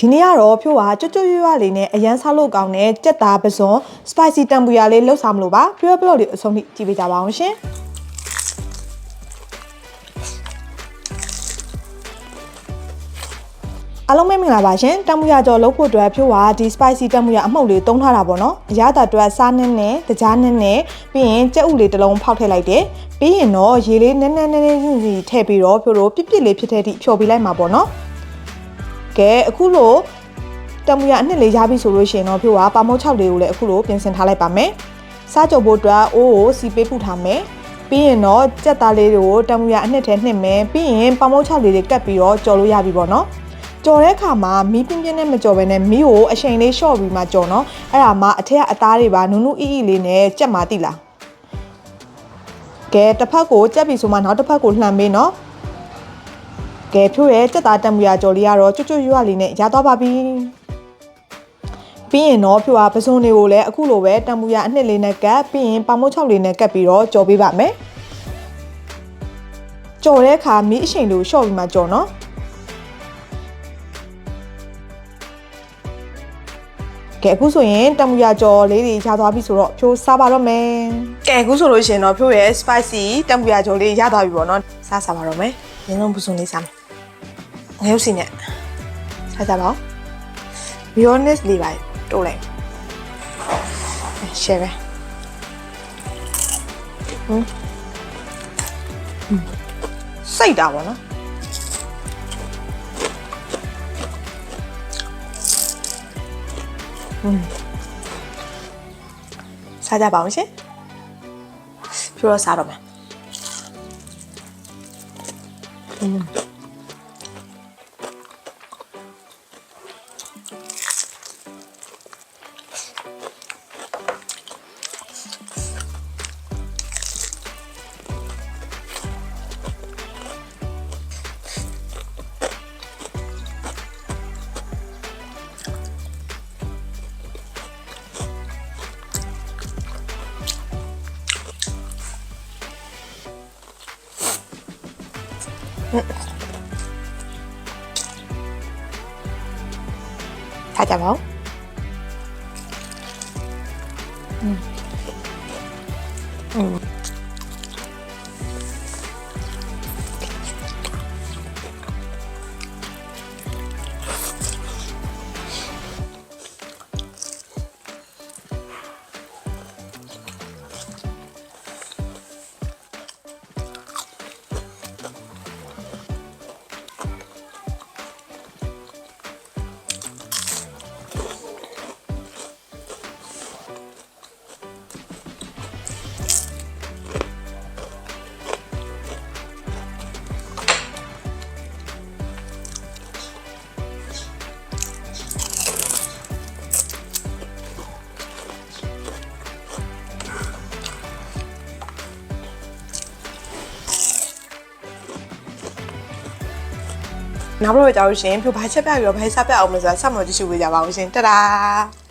ဒီနေ့ကတော့ဖြိုးကကြွကြွရွရွလေးနဲ့အရန်ဆောက်လို့ကောင်းတဲ့ကြက်သားပစွန် spicy တံပူရလေးလှုပ်ဆောင်မလို့ပါဖြိုးရဲ့ blog လေးအဆုံးထိကြည့်ပေးကြပါအောင်ရှင်အားလုံးပဲမင်္ဂလာပါရှင်တံမူရကြော်လုပ်ဖို့အတွက်ဖြိုးကဒီ spicy တံမူရအမှုတ်လေးတုံးထားတာပေါ့နော်အရသာအတွက်စားနည်းနဲ့တကြားနည်းနဲ့ပြီးရင်ကြက်ဥလေးတစ်လုံးဖောက်ထည့်လိုက်တယ်ပြီးရင်တော့ရေလေးနည်းနည်းနည်းနည်းစီစီထည့်ပြီးတော့ဖြိုးတို့ပြစ်ပြစ်လေးဖြစ်တဲ့အထိဖြော်ပေးလိုက်မှာပေါ့နော် ကဲအခုလို့တံမူရအနှစ်လေးရပြီဆိုလို့ရှိရင်တော့ဖြိုးကပါမုတ်6လေးကိုလည်းအခုလို့ပြင်ဆင်ထားလိုက်ပါမယ်စားကြဖို့အတွက်အိုးကိုစီပေးပူထားမယ်ပြီးရင်တော့ကြက်သားလေးတွေကိုတံမူရအနှစ်ထဲနှစ်မယ်ပြီးရင်ပါမုတ်6လေးတွေကတ်ပြီးတော့ကြော်လို့ရပြီပေါ့နော်ကြော်တဲ့အခါမှာမီးပြင်းပြင်းနဲ့မကြော်ဘဲနဲ့မီးကိုအချိန်လေးလျှော့ပြီးမှကြော်နော်အဲ့ဒါမှအထက်ကအသားတွေပါနုနုအီအီလေးနဲ့ကြက်မှတိလားကဲတစ်ဖက်ကိုကြက်ပြီဆိုမှနောက်တစ်ဖက်ကိုလှန်ပေးနော် ကဲဖြိုးရဲ့ကြက်သားတက်မူရကြော်လေးကတော့ကျွတ်ကျွတ်ရွရွလေးနဲ့ရသွားပါပြီပြီးရင်တော့ဖြိုးကပစုံတွေကိုလည်းအခုလိုပဲတံမူရအနှစ်လေးနဲ့ကတ်ပြီးရင်ပါမုတ်6လေးနဲ့ကတ်ပြီးတော့ကြော်ပေးပါမယ်ကြော်တဲ့အခါမီးအချိန်လေးကိုလျှော့ပြီးမှကြော်နော်ကဲအခုဆိုရင်တမူရကြော်လေးတွေရသွားပြီဆိုတော့ဖြိုးစားပါတော့မယ်ကဲအခုဆိုလို့ရှိရင်တော့ဖြိုးရဲ့ spicy တမူရကြော်လေးရသွားပြီပေါ့နော်စားစားပါတော့မယ်ရင်းလုံးပစုံလေးစားမယ် ငရုတ်စီနဲ့စားကြပါဦး mayonnaise လေးပါတိုးလိုက် share ပဲဟမ်စိတ်တာပေါ့နော်စားကြပါအောင်ရှင်ဖြိုးတော့စားတော့မယ်อืม စားကြပါဦး နောက်တော့ကြောက်ရှင်ဖြိုးဘာချက်ပြပြီးတော့ဘာစားပြအောင်မလဲဆိုတာစမလို့ကြည့်ရှုပေးကြပါဦးရှင်တဒါ